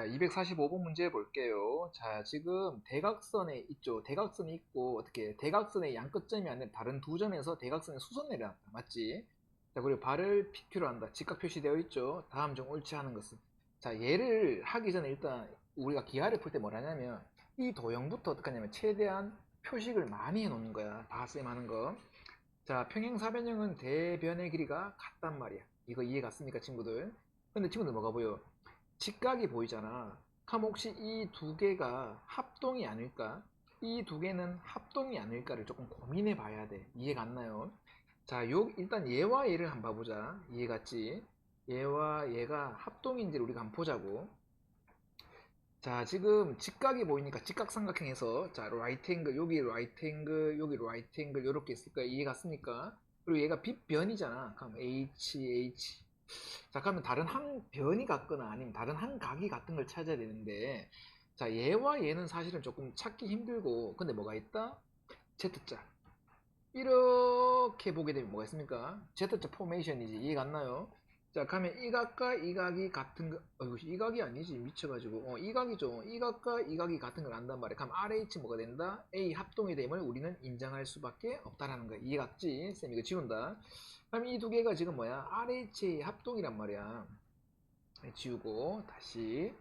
자, 245번 문제 볼게요. 자, 지금 대각선에 있죠. 대각선이 있고, 어떻게, 대각선의 양끝점이 아니라 다른 두 점에서 대각선에 수선 내려놨다. 맞지? 자, 그리고 발을 PQ로 한다. 직각 표시되어 있죠. 다음 중 옳지 않은 것은. 자, 얘를 하기 전에 일단 우리가 기하를 풀때 뭐라냐면, 이 도형부터 어떻게 하냐면, 최대한 표식을 많이 해 놓는 거야. 바쌤 하는 거. 자, 평행사변형은 대변의 길이가 같단 말이야. 이거 이해 갔습니까, 친구들? 근데 친구들 뭐가 보여? 직각이 보이잖아. 그럼 혹시 이 두 개가 합동이 아닐까? 이 두 개는 합동이 아닐까를 조금 고민해 봐야 돼. 이해 갔나요? 자, 요, 일단 얘와 얘를 한번 봐보자. 이해 갔지? 얘와 얘가 합동인지를 우리가 한번 보자고. 자, 지금 직각이 보이니까 직각삼각형에서 자, 라이트 앵글, 여기 라이트 앵글, 여기 라이트 앵글 이렇게 있을 거야. 이해 갔습니까? 그리고 얘가 빗변이잖아. 그럼 H, H. 자, 그러면 다른 한 변이 같거나 아니면 다른 한 각이 같은 걸 찾아야 되는데, 자, 얘와 얘는 사실은 조금 찾기 힘들고, 근데 뭐가 있다? Z자. 이렇게 보게 되면 뭐가 있습니까? Z자 포메이션이지. 이해 갔나요? 자, 그러면 이 각과 이 각이 같은 거, 어이구, 이 각이 아니지. 미쳐가지고. 어, 이 각이죠. 이 각과 이 각이 같은 걸 안단 말이야. 그럼 RH 뭐가 된다? A 합동이 됨을 우리는 인정할 수밖에 없다라는 거야. 이해 갔지? 쌤 이거 지운다. 그럼 이 두 개가 지금 뭐야? RH 합동이란 말이야. 네, 지우고 다시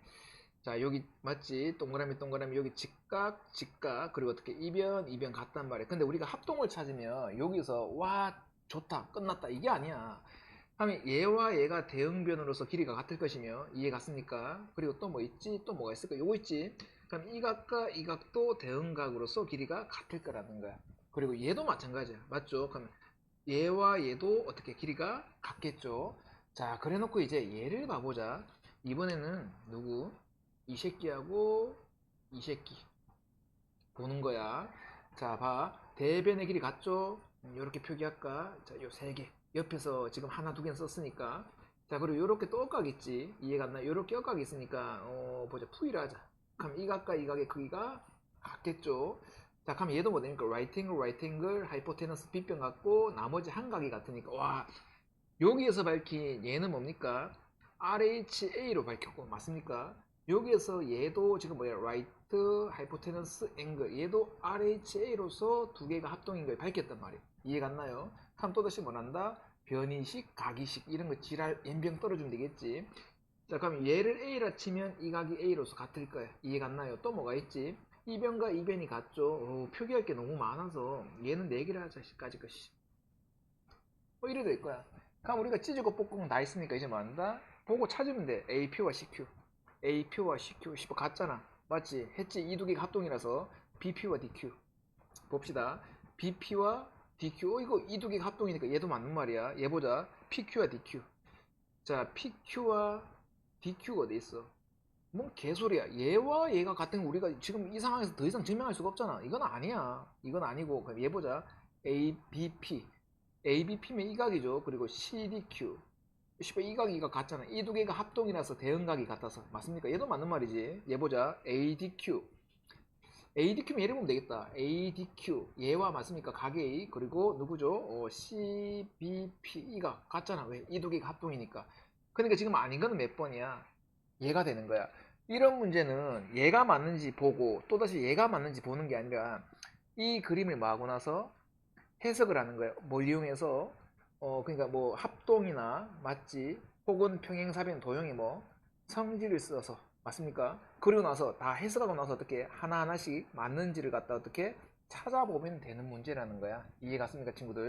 자 여기 맞지? 동그라미 동그라미 여기 직각 직각 그리고 어떻게 이변 이변 같단 말이야. 근데 우리가 합동을 찾으면 여기서 와 좋다 끝났다 이게 아니야. 하면 얘와 얘가 대응변으로서 길이가 같을 것이며 이해 갔습니까? 그리고 또 뭐 있지? 또 뭐가 있을까? 요거 있지? 그럼 이 각과 이 각도 대응각으로서 길이가 같을 거라는 거야. 그리고 얘도 마찬가지야. 맞죠? 그럼 얘와 얘도 어떻게 길이가 같겠죠. 자, 그래 놓고 이제 얘를 봐보자. 이번에는 누구? 이 새끼하고 이 새끼. 보는 거야. 자, 봐. 대변의 길이 같죠? 이렇게 표기할까? 자, 요 세 개. 옆에서 지금 하나, 두 개는 썼으니까. 자, 그리고 요렇게 또 억각 있지? 이해 갔나? 요렇게 억각이 있으니까, 어, 보자. V를 하자. 그럼 이 각과 이 각의 크기가 같겠죠? 자, 그럼 얘도 뭐 angle, right angle, 하이포테너스 빗변 같고 나머지 한 각이 같으니까 와 여기에서 밝힌 얘는 뭡니까? RHA로 밝혔고 맞습니까? 여기에서 얘도 지금 뭐야? right 하이포테너스 앵글 얘도 RHA로서 두 개가 합동인 걸 밝혔단 말이에요. 이해 갔나요? 그럼 또다시 뭐란다? 변이식, 각이식 이런 거 지랄 연병 떨어주면 되겠지. 자, 그럼 얘를 A라 치면 이 각이 A로서 같을 거야. 이해 갔나요? 또 뭐가 있지? 이변과 이변이 같죠. 어, 표기할 게 너무 많아서 얘는 4개를 하자. 까지 것이. 뭐 이래 될 거야. 그럼 우리가 찢고 볶고 다 했으니까 이제 뭐 한다? 보고 찾으면 돼. AP와 CQ. AP와 CQ. 씨발 같잖아. 맞지? 했지? 이 두 개가 합동이라서 BP와 DQ. 봅시다. BP와 DQ. 어, 이거 이 두 개가 합동이니까 얘도 맞는 말이야. 얘 보자. PQ와 DQ. 자, PQ와 DQ가 어디 있어? 뭔 개소리야. 얘와 얘가 같은 거 우리가 지금 이 상황에서 더 이상 증명할 수가 없잖아. 이건 아니야. 이건 아니고 그럼 얘 보자. ABP. ABP면 이 각이죠. 그리고 CDQ. 각이 이각 같잖아. 이 두 개가 합동이라서 대응각이 같아서 맞습니까? 얘도 맞는 말이지. 얘 보자. ADQ. ADQ면 얘를 보면 되겠다. ADQ. 얘와 맞습니까? 각A. 그리고 누구죠? 어, CBP. 이각 같잖아. 왜? 이 두 개가 합동이니까. 그러니까 지금 아닌 거는 몇 번이야? 얘가 되는 거야. 이런 문제는 얘가 맞는지 보고 또다시 얘가 맞는지 보는 게 아니라 이 그림을 마고 나서 해석을 하는 거예요. 뭘 이용해서 어 그러니까 뭐 합동이나 맞지 혹은 평행사변 도형이 뭐 성질을 써서 맞습니까? 그리고 나서 다 해석하고 나서 어떻게 하나하나씩 맞는지를 갖다 어떻게 찾아보면 되는 문제라는 거야. 이해 갔습니까, 친구들?